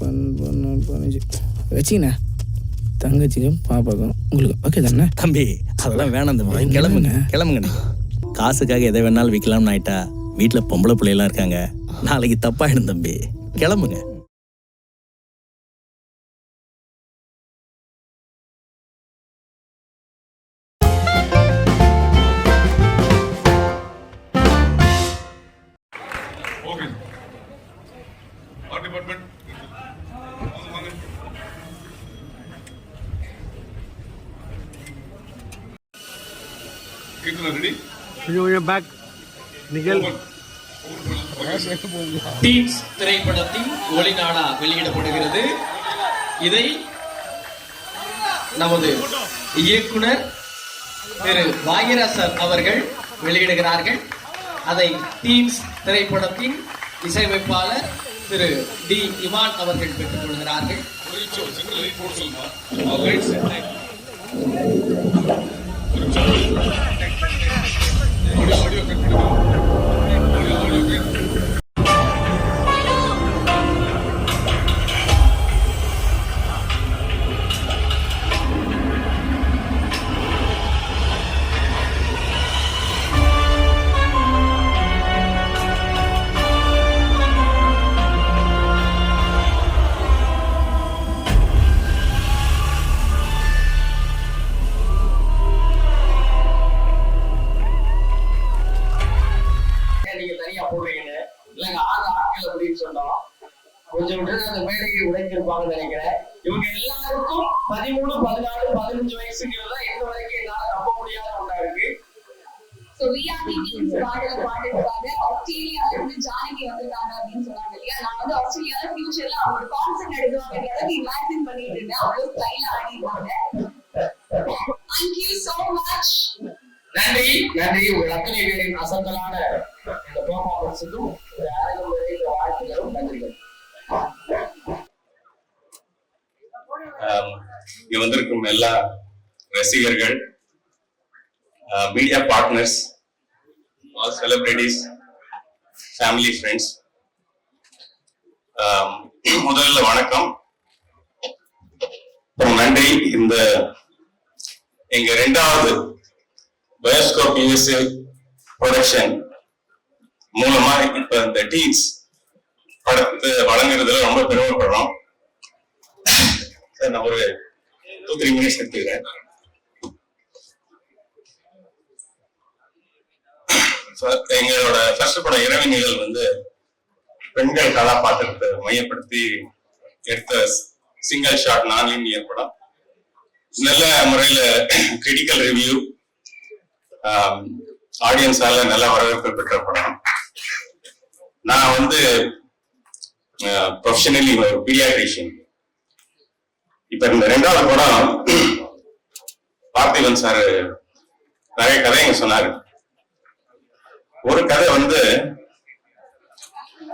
பன்னெண்டு பதினஞ்சு வச்சிங்கண்ணா தங்கச்சிக்கும் பாப்பாக்கும். உங்களுக்கு ஓகே தானே? தம்பி அதெல்லாம் வேணாம் தம்பி. கிளம்புங்க கிளம்புங்க நீங்க. காசுக்காக எதை வேணாலும் விற்கலாம்னு ஆயிட்டா வீட்டில் பொம்பளை பிள்ளைலாம் இருக்காங்க. நாளைக்கு தப்பாயிடும் தம்பி. கிளம்புங்க. கொஞ்சம் கொஞ்சம் பேக் நிகழ். டீம்ஸ் திரைப்படத்தின் ஒளிநாடா வெளியிடப்படுகிறது. இதை நமது இயக்குனர் திரு பாகியராசர் அவர்கள் வெளியிடுகிறார்கள். அதை டீம்ஸ் திரைப்படத்தின் இசையமைப்பாளர் திரு டி. இமான் அவர்கள் பெற்றுக் கொள்கிறார்கள். ஒரு நிமிஷம் சிங்கிள் நினைக்கிறேன். இவங்க எல்லாருக்கும் பதிமூணு பதினாலு பதினஞ்சு வயசுங்கிறதா எந்த வரைக்கும் என்னால நம்ப முடியாத ஒன்றா இருக்கு. பாடல பாடுறதுக்காக ஆஸ்திரேலியால இருந்து ஜானகி வந்திருக்காங்க அப்படின்னு சொன்னாங்க இல்லையா? நான் வந்து ஆஸ்திரேலியால ஃபியூச்சர்ல அவங்களோட கான்செர்ட் அளவுக்கு இமேஜின் பண்ணிட்டு இருந்தேன். அவ்வளவு ஸ்டைலா ஆடிருக்காங்க தேங்க்யூ சோ மச் நன்றி நன்றி. உங்கள் அத்தனை பேரின் அசத்தலான இந்த பெர்ஃபார்மன்ஸுக்கும் இந்த அரங்கம் இங்க வந்திருக்கும் எல்லா ரசிகர்கள் media partners all celebrities family friends முதல்ல வணக்கம். நன்றி. இந்த எங்க ரெண்டாவது பயோஸ்கோப் யூஎஸ்ஏ ப்ரொடக்ஷன் மூலமா இப்ப இந்த டீம்ஸ் படத்தை வழங்குறதுல ரொம்ப பெருமைப்படுறோம். நான் ஒரு டூ த்ரீ மினிட்ஸ் எடுத்துக்கிறேன். எங்களோட ஃபர்ஸ்ட் படம் இரவு நிகழ் வந்து பெண்கள் கதாபாத்திரத்தை மையப்படுத்தி எடுத்த சிங்கிள் ஷாட் நான் லீனியர் படம். நல்ல முறையில கிரிட்டிக்கல் ரிவ்யூ ஆடியன்ஸால நல்ல வரவேற்பு பெற்ற படம். நான் வந்து ப்ரொஃபஷனலி ஒரு பீடியாட்ரிஷியன் இப்ப இந்த ரெண்டாவது படம் பார்த்திபன் சார் நிறைய கதைங்க சொன்னாரு. ஒரு கதை வந்து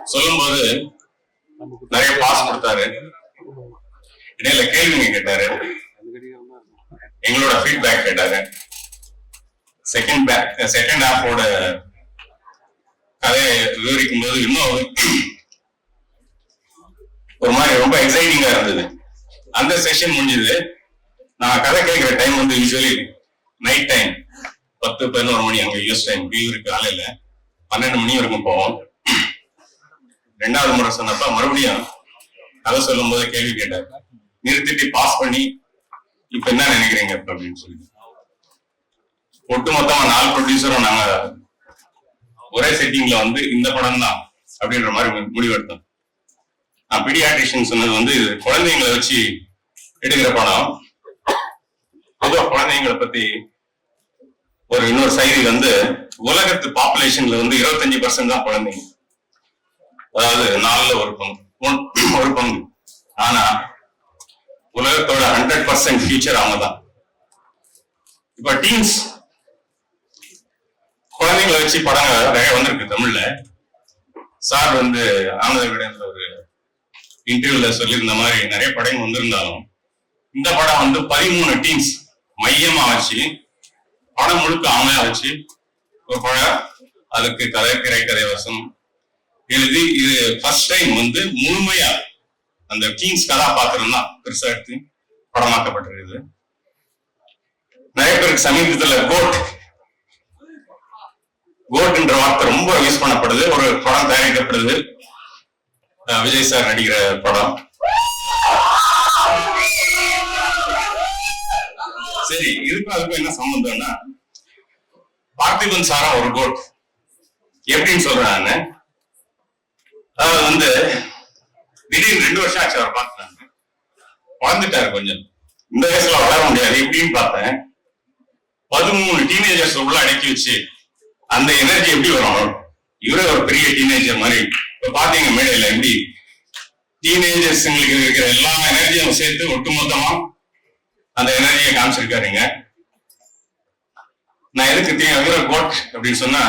சொல்லும்போது நிறைய பாஸ் கொடுத்தாரு. இடையில கேள்விங்க கேட்டாரு. எங்களோட ஃபீட்பேக் கேட்டாரு. செகண்ட் பேக் செகண்ட் ஹாஃபோட கதையை விவரிக்கும் போது இன்னும் ஒரு மாதிரி ரொம்ப எக்ஸைட்டிங்கா இருந்தது. அந்த செஷன் முடிஞ்சது. நான் கதை கேட்கிற டைம் வந்து யூஸ்வலி நைட் டைம் பத்து பதினோரு மணி அங்க யூஎஸ் டைம் இருக்கு காலையில பன்னெண்டு மணி வரைக்கும் போவோம். ரெண்டாவது முறை சொன்னப்ப மறுபடியும் கதை சொல்லும் போது கேள்வி கேட்டார். நிறுத்திட்டு பாஸ் பண்ணி இப்ப என்ன நினைக்கிறீங்க அப்படின்னு சொல்லி ஒட்டுமொத்தமா நாலு ப்ரொடியூசரும் நாங்க ஒரே செட்டிங்ல வந்து இந்த படம் தான் அப்படின்ற மாதிரி முடிவெடுத்தோம். பீடியாட்ரிஷியன் சொன்னது வந்து குழந்தைங்களை வச்சு எடுக்கிற படம். பொதுவாக குழந்தைங்களை பத்தி ஒரு இன்னொரு செய்தி வந்து உலகத்து பாப்புலேஷன்ல வந்து இருபத்தஞ்சு பர்சன்ட் தான் குழந்தைங்க அதாவது நாலுல ஒரு பங்கு. ஒரு பங்கு. ஆனா உலகத்தோட ஹண்ட்ரட் பர்சன்ட் ஃபியூச்சர் அவங்க தான் இப்ப டீன்ஸ் குழந்தைங்களை வச்சு படங்கள் நிறைய வந்திருக்கு தமிழ்ல. சார் வந்து ஆனந்த விடேந்திர இன்டர்வியூல சொல்லியிருந்த மாதிரி நிறைய படங்கள் வந்திருந்தாலும் இந்த படம் வந்து பதிமூணு டீம்ஸ் மையமா வச்சு படம் முழுக்க அவங்களா வச்சு ஒரு படம் அதுக்கு கதை திரை கதை வசம் எழுதி இது ஃபர்ஸ்ட் டைம் வந்து முழுமையா அந்த டீம்ஸ் கதாபாத்திரம் தான் பெருசா எடுத்து படமாக்கப்பட்டிருக்குது. நிறைய பேருக்கு சமீபத்துல கோட் கோட்ன்ற வார்த்தை ரொம்ப யூஸ் பண்ணப்படுது. ஒரு படம் தயாரிக்கப்படுது. விஜய் சார் நடிக்கிற படம். சரி இதுக்கும் அதுக்கும் என்ன சம்பந்தம்னா பார்த்திபன் சாரா ஒரு கோட். எப்படின்னு சொல்றேன் நானு. அதாவது வந்து திடீர்னு ரெண்டு வருஷம் ஆச்சு அவர் பார்த்தேன் வளர்ந்துட்டாரு கொஞ்சம். இந்த வயசுல வளர முடியாது. எப்படின்னு பார்த்தேன். பதிமூணு டீனேஜர்ஸ் உள்ள அடக்கி வச்சு அந்த எனர்ஜி எப்படி வரும்? இவரே ஒரு பெரிய டீனேஜர் மாதிரி. பாத்தீங்க மேடையில எப்படி? டீனேஜர்ஸ்ங்களுக்கு இருக்கிற எல்லா எனர்ஜியும் சேர்த்து ஒட்டுமொத்தமா அந்த எனர்ஜியை காமிச்சிருக்காருங்க. நான் எதுக்கு தீ வீர கோட் அப்படின்னு சொன்னா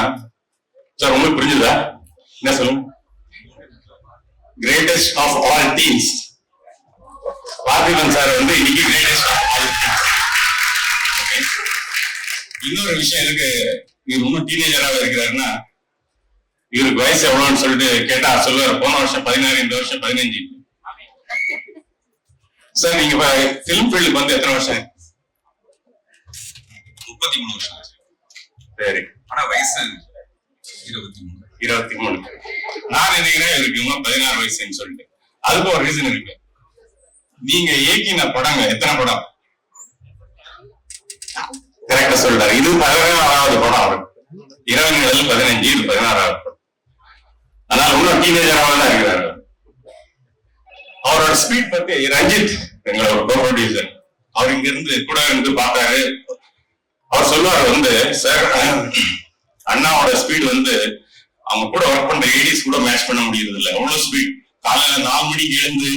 சார் உங்களுக்கு புரிஞ்சுதா? என்ன சொல்லுங்க greatest of all teams Parthiban sir வந்து இன்னைக்கு கிரேட்டஸ்ட் ஆஃப் ஆல் டீம்ஸ் இன்னொரு விஷயம் எனக்கு இவர் இன்னும் டீனேஜராக இருக்கிறாருன்னா இவருக்கு வயசு எவ்வளவுன்னு சொல்லிட்டு கேட்டா சொல்லுவார் போன வருஷம் பதினாறு இந்த வருஷம் பதினஞ்சு. சார் நீங்க பிலிம் ஃபீல்டுக்கு வந்து எத்தனை வருஷம்? முப்பத்தி மூணு வருஷம். சரி. ஆனா வயசு இருபத்தி மூணு. இருபத்தி மூணு. நான் நினைக்கிறேன் இவருக்கு பதினாறு வயசுன்னு சொல்லிட்டு. அதுக்கு ஒரு ரீசன் இருக்கு. நீங்க இயக்கின படங்க எத்தனை படம்? கரெக்டா சொல்றாரு. இது பதினாறாவது படம் அவருக்கு இருபது நிழல் பதினஞ்சு இது பதினாறாவது ஆனா அதனால இன்னும் டீனேஜராக தான் இருக்கிறாரு. அவரோட ஸ்பீட் பத்தி ரஞ்சித் எங்களோட ப்ரொடியூசர் அவர் இங்க இருந்து கூட இருந்து பார்த்தாரு. அவர் சொல்லுவாரு வந்து சார் அண்ணாவோட ஸ்பீட் வந்து அவங்க கூட ஒர்க் பண்ற ஏடிஸ் கூட மேட்ச் பண்ண முடியறது இல்ல அவ்வளவு ஸ்பீட் காலையில நாலு மணிக்கு எழுந்து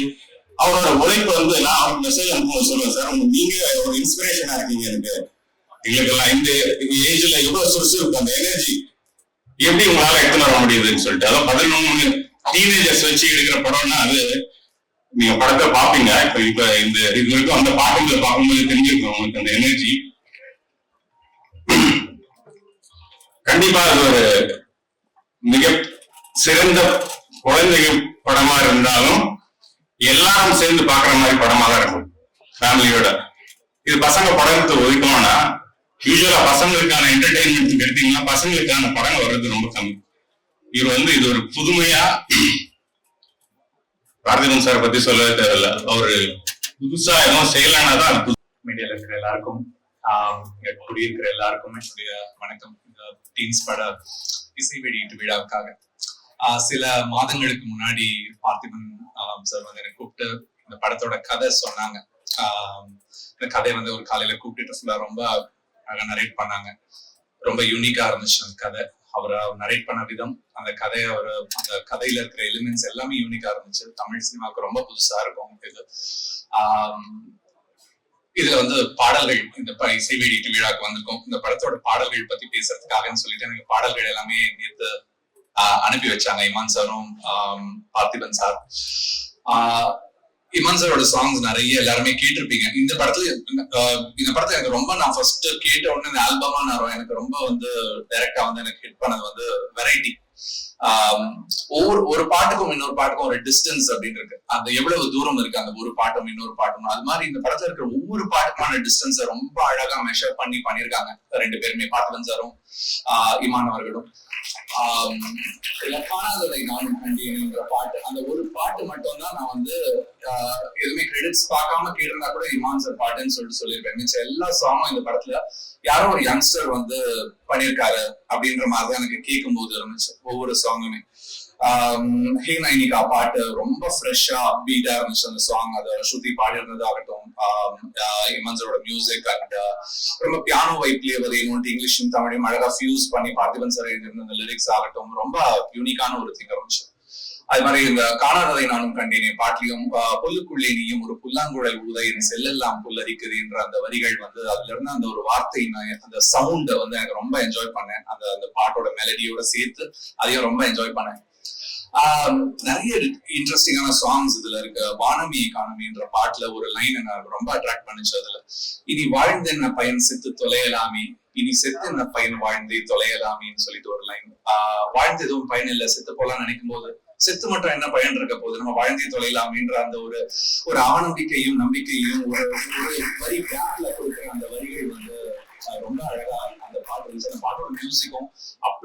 அவரோட உழைப்பு வந்து நான் அவருக்கு மெசேஜ் அனுப்பும்போது சொல்லுவேன் சார் உங்க நீங்க ஒரு இன்ஸ்பிரேஷனா இருக்கீங்க எனக்கு. எங்களுக்கெல்லாம் இந்த ஏஜ்ல எவ்வளவு சுறுசுறுப்பு அந்த எனர்ஜி எப்படி உங்களால எடுத்துன்னு வர முடியுதுன்னு சொல்லிட்டு. அதான் பதினொன்னு டீனேஜர்ஸ் வச்சு எடுக்கிற படம்னா அது நீங்க படத்தை பாப்பீங்க இப்ப இப்ப இந்த இது வரைக்கும் அந்த பாட்டுங்களை பார்க்கும்போது தெரிஞ்சிருக்கும் உங்களுக்கு அந்த எனர்ஜி கண்டிப்பா அது ஒரு மிக சிறந்த குழந்தைகள் படமா இருந்தாலும் எல்லாரும் சேர்ந்து பாக்குற மாதிரி படமா தான் இருக்கும் ஃபேமிலியோட இது பசங்க படத்தை ஒதுக்கணும்னா யூஸ்வலா பசங்களுக்கான என்டர்டைன்மெண்ட் எடுத்தீங்கன்னா பசங்களுக்கான படங்கள் வர்றது ரொம்ப கம்மி. இவர் வந்து இது ஒரு புதுமையா பார்த்திபன் சார் பத்தி சொல்லவே தேவையில்ல. அவரு புதுசா எதுவும் செய்யலானாதான் அது புது- மீடியால இருக்கிற எல்லாருக்கும் ஆஹ் குடியிருக்கிற எல்லாருக்குமே என்னுடைய வணக்கம். டீன்ஸ் பட இசை வெளியீட்டு விழாவுக்காக. ஆஹ் சில மாதங்களுக்கு முன்னாடி பார்த்திபன் சார் வந்து எனக்கு கூப்பிட்டு இந்த படத்தோட கதை சொன்னாங்க. ஆஹ் இந்த கதையை வந்து ஒரு காலையில கூப்பிட்டுட்டு ஃபுல்லா ரொம்ப அழகா நரேட் பண்ணாங்க. ரொம்ப யூனிக்கா இருந்துச்சு அந்த கதை. அவர் நரேட் பண்ண விதம் அந்த கதையை அவர் அந்த கதையில இருக்கிற எலிமெண்ட்ஸ் எல்லாமே யூனிக்கா இருந்துச்சு. தமிழ் சினிமாவுக்கு ரொம்ப புதுசா இருக்கும் இது. ஆஹ் இதுல வந்து பாடல்கள் இந்த இசை வெளியீட்டு விழாக்கு வந்திருக்கும். இந்த படத்தோட பாடல்கள் பத்தி பேசுறதுக்காகன்னு சொல்லிட்டு எனக்கு பாடல்கள் எல்லாமே நேற்று அனுப்பி வச்சாங்க. இமான் சாரும் பார்த்திபன் சார். ஆஹ் இமான் சாரோட சாங்ஸ் நிறைய எல்லாருமே கேட்டிருப்பீங்க. இந்த படத்துல இந்த படத்துல எனக்கு ரொம்ப நான் ஃபர்ஸ்ட் கேட்ட உடனே இந்த ஆல்பமா நான் எனக்கு ரொம்ப வந்து டைரக்டா வந்து எனக்கு ஹிட் பண்ணது வந்து வெரைட்டி ஒவ்வொரு ஒரு பாட்டுக்கும் இன்னொரு பாட்டுக்கும் ஒரு டிஸ்டன்ஸ் அப்படின்னு இருக்கு அந்த எவ்வளவு தூரம் இருக்கு அந்த ஒரு பாட்டும் இன்னொரு பாட்டும். அது மாதிரி இந்த படத்துல இருக்கிற ஒவ்வொரு பாட்டுக்குமான டிஸ்டன்ஸை ரொம்ப அழகா மெஷர் பண்ணி பண்ணிருக்காங்க ரெண்டு பேருமே பார்த்திபன் சாரும் ஆஹ் இமான் அவர்களும். காணாததை நானும் கண்டியனுங்கிற பாட்டு. அந்த ஒரு பாட்டு மட்டும் தான் நான் வந்து ஆஹ் எதுவுமே கிரெடிட்ஸ் பார்க்காம கேட்டிருந்தா கூட இமான் சார் பாட்டுன்னு சொல்லிட்டு சொல்லியிருப்பேன். மிச்சம் எல்லா சாங்கும் இந்த படத்துல யாரோ ஒரு யங்ஸ்டர் வந்து பண்ணியிருக்காரு அப்படின்ற மாதிரி தான் எனக்கு கேட்கும் போது இருந்துச்சு ஒவ்வொரு சாங்குமே ஹே நைனிகா பாட்டு ரொம்ப ஃப்ரெஷ்ஷா பீட்டா இருந்துச்சு அந்த சாங் அத ஸ்ருதி பாடியிருந்தது ஆகட்டும் இமன்சரோட மியூசிக் அண்ட் ரொம்ப பியானோ வைப்லயே இன்னொன்று இங்கிலீஷும் தமிழையும் அழகா ஃபியூஸ் பண்ணி பார்த்திபன் சார் எழுதியிருந்த அந்த லிரிக்ஸ் ஆகட்டும் ரொம்ப யூனிக்கான ஒரு திங் இருந்துச்சு. அது மாதிரி இந்த காணாததை நானும் கண்டேனே பாட்டிலையும் புல்லுக்குள்ளே நீயும் ஒரு புல்லாங்குழல் ஊத என் செல்லெல்லாம் புல்லரிக்குது என்ற அந்த வரிகள் வந்து அதுல இருந்து அந்த ஒரு வார்த்தை நான் அந்த சவுண்ட வந்து எனக்கு ரொம்ப என்ஜாய் பண்ணேன். அந்த அந்த பாட்டோட மெலடியோட சேர்த்து அதையும் ரொம்ப என்ஜாய் பண்ணேன். நிறைய இன்ட்ரெஸ்டிங்கான சாங்ஸ் இதுல இருக்கு. வானமி என்ற பாட்டுல ஒரு லைன் என்ன ரொம்ப அட்ராக்ட் பண்ணுச்சு அதுல. இனி வாழ்ந்த என்ன பையன் செத்து தொலையலாமே. இனி செத்து என்ன பையன் வாழ்ந்தே தொலையலாமேன்னு சொல்லிட்டு ஒரு லைன் ஆஹ் வாழ்ந்து எதுவும் பயன் இல்ல செத்து போலாம் நினைக்கும் போது செத்து மட்டும் என்ன பயன் இருக்க போகுது? நம்ம வாழ்ந்தே தொலையலாமின்ற அந்த ஒரு ஒரு அவநம்பிக்கையும் நம்பிக்கையும் ஒரு வரி பேக்ல ஒரு அந்த வரிகள் வந்து அஹ், ரொம்ப அழகா அந்த பாட்டு இருந்துச்சு அந்த பாட்டோட மியூசிக்கும்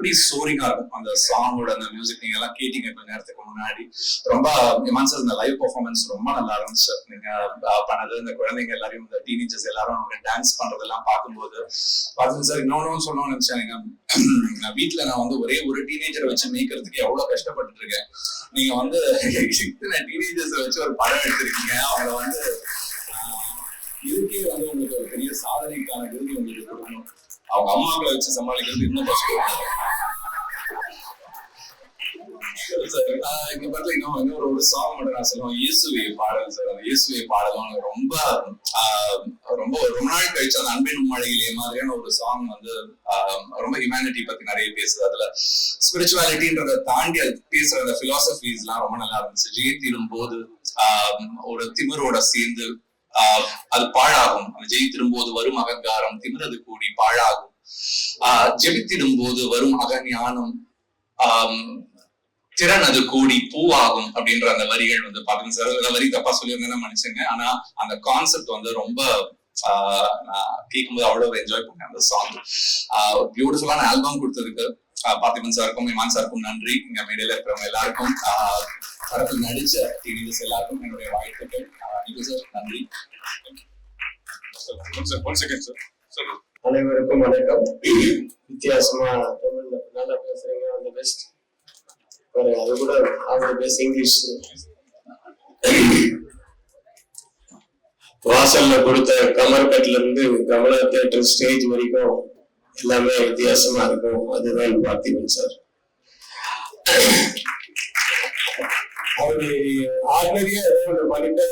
அப்படி சோரிங்கா இருக்கும். அந்த சாங்கோட அந்த மியூசிக் நீங்க எல்லாம் கேட்டீங்க கொஞ்ச நேரத்துக்கு முன்னாடி. ரொம்ப இமான் சார் இந்த லைவ் பெர்ஃபார்மன்ஸ் ரொம்ப நல்லா இருந்துச்சு. நீங்க பண்ணது இந்த குழந்தைங்க எல்லாரையும் இந்த டீனேஜர்ஸ் எல்லாரும் அவங்க டான்ஸ் பண்றதெல்லாம் பார்க்கும்போது பார்த்து சார் இன்னொன்னு சொல்லணும்னு நினைச்சேன். நீங்க நான் வீட்டுல நான் வந்து ஒரே ஒரு டீனேஜரை வச்சு மேய்க்கிறதுக்கு எவ்வளவு கஷ்டப்பட்டு இருக்கேன் நீங்க வந்து இத்தனை டீனேஜர்ஸ் வச்சு ஒரு படம் எடுத்திருக்கீங்க. அவங்கள வந்து ஆஹ், இதுக்கே வந்து உங்களுக்கு ஒரு பெரிய சாதனைக்கான விருது உங்களுக்கு கொடுக்கணும். அவங்க அம்மாக்களை வச்சு சமாளிக்கிறது இன்னும் கஷ்டம். இங்க பாத்தீங்கன்னா இன்னும் இன்னொரு ஒரு சாங் மட்டும் நான் சொல்லுவேன் இயேசுவே பாடல் சார் அந்த இயேசுவே பாடலும் ரொம்ப ஆஹ் ரொம்ப ரொம்ப நாள் கழிச்சு அந்த அன்பின் மழையிலே மாதிரியான ஒரு சாங் வந்து ரொம்ப ஹியூமனிட்டி பத்தி நிறைய பேசுது அதுல ஸ்பிரிச்சுவாலிட்டின்றத தாண்டி அது பேசுற அந்த பிலாசபிஸ் எல்லாம் ரொம்ப நல்லா இருந்துச்சு. ஜெயித்திடும் போது ஆஹ் ஒரு திமிரோட சேர்ந்து ஆஹ் அது பாழாகும். அந்த ஜெயித்திடும் போது வரும் அகங்காரம் திமிரது கூடி பாழாகும். ஆஹ் ஜெபித்திடும் போது வரும் அகஞானம் ஆஹ் திறன் அது கூடி பூவாகும் அப்படின்ற அந்த வரிகள் வந்து பாத்தீங்க சார் அந்த வரி தப்பா சொல்லியிருந்தேன்னு மன்னிச்சுங்க ஆனா அந்த கான்செப்ட் வந்து ரொம்ப ஆஹ் நான் கேட்கும்போது அவ்வளவு என்ஜாய் பண்ணேன் அந்த சாங் பியூட்டிஃபுல்லான ஆல்பம் கொடுத்ததுக்கு ஆஹ் பார்த்திபன் சாருக்கும் இமான் சாருக்கும் நன்றி. இங்க மேடையில இருக்கிறவங்க எல்லாருக்கும் ஆஹ் படத்தில் நடிச்ச டீனேஜர்ஸ் எல்லாருக்கும் என்னுடைய வாழ்த்துக்கள். நன்றி சார் நன்றி. ஒன் செகண்ட் சார் சொல்லுங்க அனைவருக்கும் வணக்கம். வித்தியாசமா தமிழ்ல நல்லா பேசுறீங்க. அந்த பெஸ்ட் பாருங்க அது கூட அவங்க பெஸ்ட் இங்கிலீஷ் வாசல்ல கொடுத்த கமர்கட்ல இருந்து கமலா தியேட்டர் ஸ்டேஜ் வரைக்கும் எல்லாமே வித்தியாசமா இருக்கும். அதுதான் பார்த்திபன் சார். அவரு ஆர்டினரியா ஏதோ ஒண்ணு பண்ணிட்டு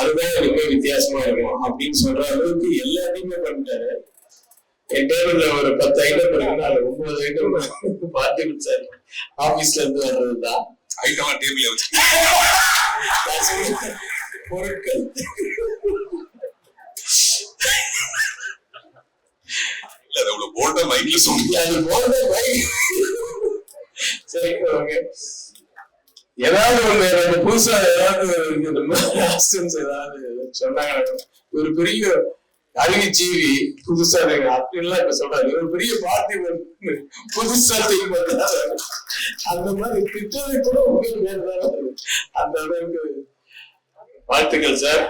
அதுதான் எனக்கு வித்தியாசமா இருக்கும். அப்படின்னு சொல்ற அளவுக்கு எல்லாத்தையுமே பண்ணிட்டாரு. என் டேபிள்ல ஒரு பத்து ஐட்டம் இருக்குன்னா அதுல ஒன்பது ஐட்டம் பார்த்திபன் சார் ஆபீஸ்ல இருந்து வர்றதுதான் ஐட்டமா டேபிள்ல வச்சு. பொருட்கள். அவ்வளவு போல்டா மைக்ல சொன்னீங்க. அது ஓகே. ஏதாவது ஒண்ணு எனக்கு புதுசா ஏதாவது சொன்னாங்க. ஒரு பெரிய அறிவுஜீவி புதுசா அப்படின்லாம் இப்ப சொல்றாரு. ஒரு பெரிய பார்ட்டி புதுசா செய்ய அந்த மாதிரி திட்டது கூட உங்களுக்கு பேர் தான் அந்த அளவுக்கு வாழ்த்துக்கள் சார்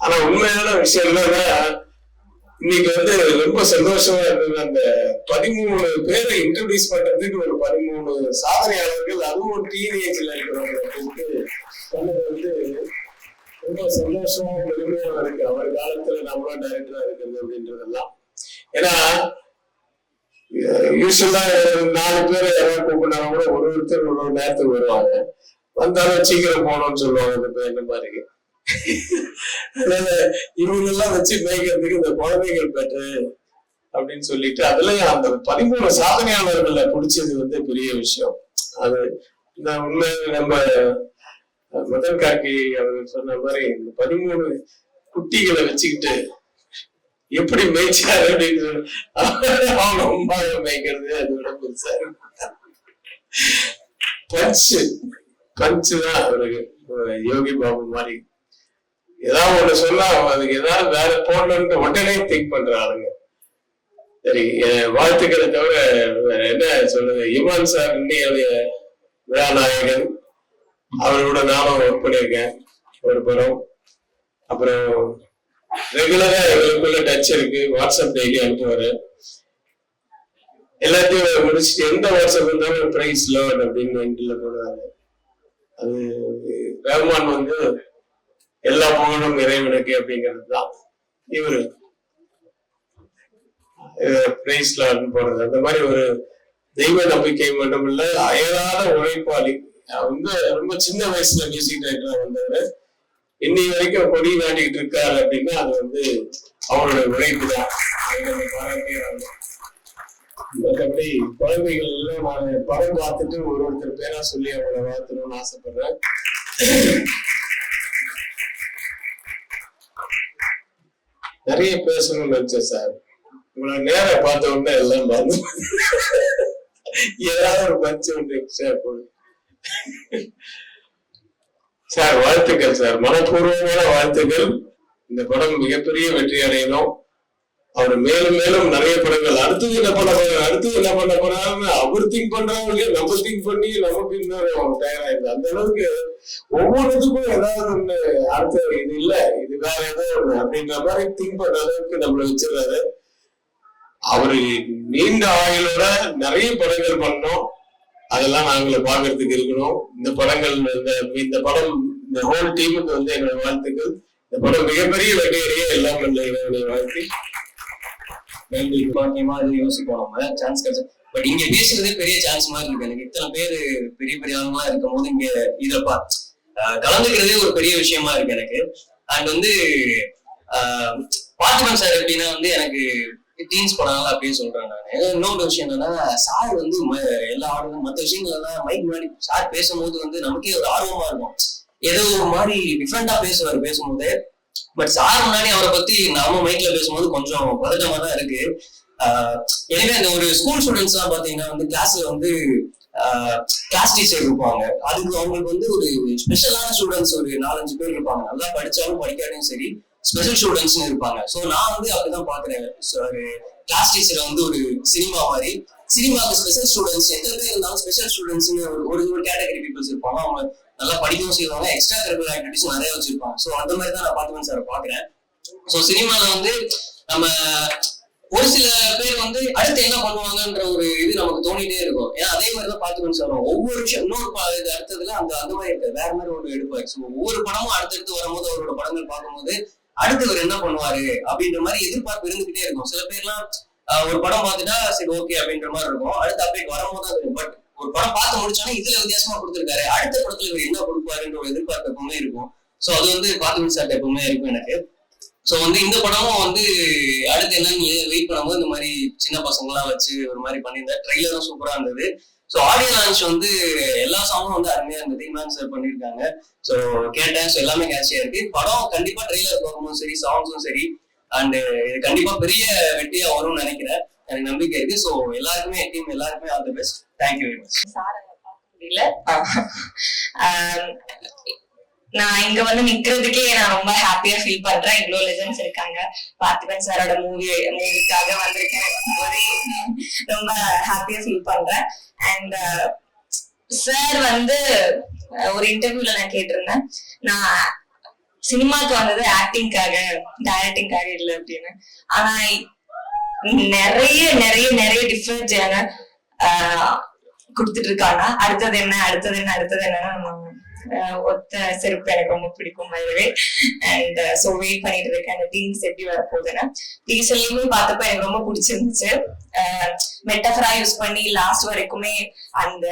ஆனா உண்மையான விஷயம் என்னன்னா இன்னைக்கு வந்து ரொம்ப சந்தோஷமா இருந்தது. அந்த பதிமூணு பேரை இன்ட்ரடியூஸ் பண்றதுக்கு ஒரு பதிமூணு சாதனையாளர்கள் அதுவும் டீனேஜ்ல இருக்கிறவங்க வந்து ரொம்ப சந்தோஷமா பெருமையா இருக்கு. அவர் காலத்துல நம்மளும் டைரக்டரா இருக்கிறது அப்படின்றதெல்லாம். ஏன்னா யூஸ்வலா நாலு பேர் யாராவது கூப்பிட்டாங்க கூட ஒரு ஒருத்தர் ஒரு ஒரு நேரத்துக்கு வருவாங்க. வந்தாலும் சீக்கிரம் போகணும்னு சொல்லுவாங்க இந்த இந்த மாதிரி. அதனால வச்சு மேய்க்கிறதுக்கு இந்த குழந்தைகள் பெற்று அப்படின்னு சொல்லிட்டு அதுல அந்த பதிமூணு சாதனையாளர்களை பிடிச்சது வந்து பெரிய விஷயம். அது இந்த உண்மை நம்ம மதன் கார்கி அவர்கள் சொன்ன மாதிரி இந்த பதிமூணு குட்டிகளை வச்சுக்கிட்டு எப்படி மேய்ச்சாரு அப்படின்னு அவங்க அம்மாவை மேய்க்கிறது அது விட பெருசா பஞ்சு பஞ்சு தான் அவருக்கு யோகி பாபு மாதிரி. ஏதாவது ஒண்ணு சொன்னா அதுக்கு ஏதாவது வேற போடணும்னு உடனே திங்க் பண்ற ஆளுங்க. சரி வாழ்த்துக்களை தவிர வேற என்ன சொல்றது? இமான் சார் இன்னைய விழாநாயகன் அவரோட நானும் ஒர்க் பண்ணியிருக்கேன். ஒரு படம். அப்புறம் ரெகுலரா எங்களுக்குள்ள டச் இருக்கு. வாட்ஸ்அப் டெய்லி அனுப்புவாரு. எல்லாத்தையும் முடிச்சுட்டு எந்த வாட்ஸ்அப் இருந்தாலும் பிரைஸ் லோன் அப்படின்னு என்கிட்ட போடுவாரு. அது ரஹ்மான் வந்து எல்லா புகழும் இறைவனுக்கு அப்படிங்கிறது தான் இவரு பிரைஸ் லாட்னு போடுறது. அந்த மாதிரி ஒரு தெய்வ நம்பிக்கை மட்டும் இல்ல அயராத உழைப்பாளி. வந்து ரொம்ப சின்ன வயசுல மியூசிக் டைரக்டரா வந்தவர். இன்னை வரைக்கும் கொடி நாட்டிட்டு இருக்காரு அப்படின்னா அது வந்து அவரோட உழைப்பு தான் மற்றபடி குழந்தைகள் எல்லாம் நான் படம் பார்த்துட்டு ஒரு ஒருத்தர் பேரா சொல்லி அவங்கள வாழ்த்தணும்னு ஆசைப்படுறேன். நிறைய பேசணும்னு நினைச்சேன் சார். உங்களை நேரம் பார்த்த உடனே எல்லாம் மறந்து ஏதாவது ஒரு பஞ்சு ஒன்று எக்ஸ்ட்ரா போடு சார் வாழ்த்துக்கள் சார். மனப்பூர்வமான வாழ்த்துக்கள். இந்த படம் மிகப்பெரிய வெற்றி அடையணும் அவர் மேலும் மேலும் நிறைய படங்கள். அடுத்தது என்ன பண்ண போறாரு? அடுத்தது என்ன பண்ண போறாருன்னு அவர் திங்க் பண்றாங்க நம்ம திங்க் பண்ணி நமக்கு இன்னொரு தயாராயிருது அந்த அளவுக்கு ஒவ்வொருத்துக்கும் ஏதாவது ஒண்ணு அடுத்த இது இல்ல இது வேற ஏதோ ஒண்ணு அப்படின்ற மாதிரி திங்க் பண்ற அளவுக்கு நம்மள வச்சிருக்காரு அவரு நீண்ட ஆயுளோட நிறைய படங்கள் பண்ணோம். அதெல்லாம் நாங்கள பாக்குறதுக்கு இருக்கணும். இந்த படங்கள் இந்த இந்த படம் இந்த ஹோல் டீமுக்கு வந்து என்னோட வாழ்த்துக்கள். இந்த படம் மிகப்பெரிய வெற்றியடைய எல்லாம் என்னுடைய வாழ்த்து. நன்றி பாக்கியமா அது யோசிப்போம் நம்ம. சான்ஸ் கிடைச்சா. பட் இங்க பேசுறதே பெரிய சான்ஸ் மாதிரி இருக்கு. எனக்கு இத்தனை பேர் பெரிய பெரிய ஆளுமா இருக்கும் போது இங்க இதுல பா கலந்துக்கிறதே ஒரு பெரிய விஷயமா இருக்கு எனக்கு. அண்ட் வந்து ஆஹ் பார்த்திபன் சார் எப்படின்னா வந்து எனக்கு டீன்ஸ் படம்லாம் அப்படியே சொல்றேன் நான். இன்னொரு விஷயம் என்னன்னா சார் வந்து ம- எல்லா ஆடலும் மற்ற விஷயங்கள்லாம் மைக் முன்னாடி சார் பேசும்போது வந்து நமக்கே ஒரு ஆர்வமா இருக்கும். ஏதோ ஒரு மாதிரி டிஃப்ரெண்டா பேசுவார் பேசும்போது. பட் சார் முன்னாடி அவரை பத்தி நாம மைக்ல பேசும்போது கொஞ்சம் பதட்டமா தான் இருக்கு. எனவே அந்த ஒரு ஸ்கூல் ஸ்டூடெண்ட்ஸ் எல்லாம் பாத்தீங்கன்னா வந்து கிளாஸ்ல வந்து கிளாஸ் டீச்சர் இருப்பாங்க. அதுக்கு அவங்களுக்கு வந்து ஒரு ஸ்பெஷலான ஸ்டூடெண்ட்ஸ் ஒரு நாலஞ்சு பேர் இருப்பாங்க. நல்லா படிச்சாலும் படிக்காட்டியும் சரி ஸ்பெஷல் ஸ்டூடெண்ட்ஸ் இருப்பாங்க. ஸோ நான் வந்து அப்படிதான் பாக்குறேன் So, ஒரு கிளாஸ் டீச்சரை வந்து ஒரு சினிமா மாதிரி. சினிமாவுக்கு ஸ்பெஷல் ஸ்டூடெண்ட்ஸ் எத்தனை பேர் இருந்தாலும் ஸ்பெஷல் ஸ்டூடெண்ட்ஸ்னு ஒரு ஒரு கேட்டகரி பீப்புள்ஸ் இருப்பாங்க. அவங்க நல்லா படிக்கவும் செய்வாங்க எக்ஸ்ட்ரா கரிக்குலர் ஆக்டிவிட்டிஸ் நிறைய வச்சிருப்பாங்க. ஸோ அந்த மாதிரி தான் நான் பார்த்துவேன் சார் பாக்குறேன் ஸோ சினிமால வந்து நம்ம ஒரு சில பேர் வந்து அடுத்து என்ன பண்ணுவாங்கன்ற ஒரு இது நமக்கு தோணிட்டே இருக்கும். ஏன்னா அதே மாதிரி தான் பார்த்துக்கணும் சார் ஒவ்வொரு விஷயம் இன்னொரு ப- இது அடுத்ததுல அந்த அந்த மாதிரி இருக்கு வேற மாதிரி ஒரு எடுப்பாரு. ஒவ்வொரு படமும் அடுத்தடுத்து வரும்போது அவரோட படங்கள் பார்க்கும்போது அடுத்தவர் என்ன பண்ணுவாரு அப்படின்ற மாதிரி எதிர்பார்ப்பு இருந்துகிட்டே இருக்கும். சில பேர்லாம் ஒரு படம் பார்த்துட்டா சரி ஓகே அப்படின்ற மாதிரி இருக்கும். அடுத்த அப்டேட் வரும்போது அது பட் ஒரு படம் பார்த்து முடிச்சோன்னா இதுல வித்தியாசமா கொடுத்துருக்காரு. அடுத்த படத்துல இவர் என்ன கொடுப்பாருன்ற ஒரு எதிர்பார்ப்பு எப்பவுமே இருக்கும். ஸோ அது வந்து பார்த்து சார் எப்பவுமே இருக்கும் எனக்கு. ஸோ வந்து இந்த படமும் வந்து அடுத்து என்னன்னு வெயிட் பண்ணும்போது இந்த மாதிரி சின்ன பசங்களாம் வச்சு ஒரு மாதிரி பண்ணியிருந்தார். ட்ரெய்லரும் சூப்பரா இருந்தது. ஸோ ஆடியோ லான்ச் வந்து எல்லா சாங்கும் வந்து அருமையா இருந்தது. இமான் சார் பண்ணியிருக்காங்க ஸோ கேட்டேன். ஸோ எல்லாமே கேட்சியா இருக்கு. படம் கண்டிப்பா ட்ரெய்லர் பார்க்கும்போது சரி சாங்ஸும் சரி. அண்ட் இது கண்டிப்பா பெரிய வெற்றியா வரும்னு நினைக்கிறேன். எனக்கு நம்பிக்கை இருக்கு. ஸோ எல்லாருக்குமே டீம் எல்லாருக்குமே all the best thank you very much சாரை முடியல. நான் இங்க வந்து நிக்கிறதுக்கே நான் ரொம்ப ஹாப்பியா ஃபீல் பண்றேன். இவ்வளவு லெஜன்ஸ் இருக்காங்க. பார்த்திபன் சாரோட மூவி மூவிக்காக வந்திருக்கேன். ரொம்ப ஹாப்பியா ஃபீல் பண்றேன். அண்ட் சார் uh, வந்து ஒரு இன்டர்வியூல நான் கேட்டிருந்தேன். நான் சினிமாக்கு வந்தது ஆக்டிங்காக டைரக்டிங்காக இல்லை அப்படின்னு. ஆனா நிறைய நிறைய நிறைய டிஃப்ரெண்ட் கொடுத்துட்டு இருக்காங்க. அடுத்தது என்ன அடுத்தது என்ன அடுத்தது என்னன்னா நம்ம, ஒத்த செருப்பு எனக்கு ரொம்ப பிடிக்கும் பையவே அண்ட் ஸோ வெயிட் பண்ணிட்டு இருக்கேன். அந்த டீம்ஸ் எப்படி வர போகுதுன்னு பார்த்தப்ப எனக்கு ரொம்ப பிடிச்சிருந்துச்சு. மெட்டஃபரா யூஸ் பண்ணி லாஸ்ட் வரைக்குமே அந்த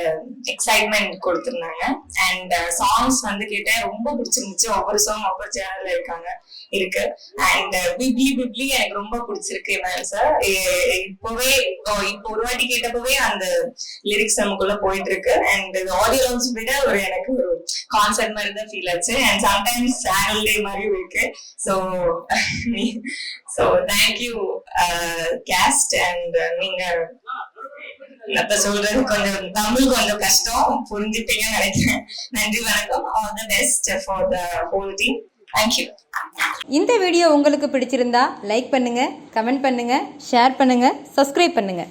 எக்ஸைட்மெண்ட் கொடுத்துருந்தாங்க. அண்ட் சாங்ஸ் வந்து கேட்டேன். ரொம்ப பிடிச்சிருந்துச்சு. ஒவ்வொரு சாங் ஒவ்வொரு சேனல்ல இருக்காங்க இருக்கு. அண்ட் பிப்ளி பிப்ளி எனக்கு ரொம்ப பிடிச்சிருக்கு மேம் சார் இப்பவே இப்போ ஒரு வாட்டி கேட்டப்பவே அந்த லிரிக்ஸ் நமக்குள்ள போயிட்டு இருக்கு. அண்ட் ஆடியோ விட ஒரு எனக்கு ஒரு கான்சர்ட் மாதிரி தான் ஃபீல் ஆச்சு. அண்ட் சம்டைம்ஸ் ஆனுவல் டே மாதிரி இருக்கு. So so thank you guest and நீங்க மத்த சொல்றது கொஞ்சம் தமிழ் கொஞ்சம் கஷ்டம். புரிஞ்சுப்பீங்கன்னு நினைக்கிறேன். நன்றி வணக்கம். All the best for the whole team thank you இந்த வீடியோ உங்களுக்கு பிடிச்சிருந்தா லைக் பண்ணுங்க கமெண்ட் பண்ணுங்க ஷேர் பண்ணுங்க சப்ஸ்கிரைப் பண்ணுங்க.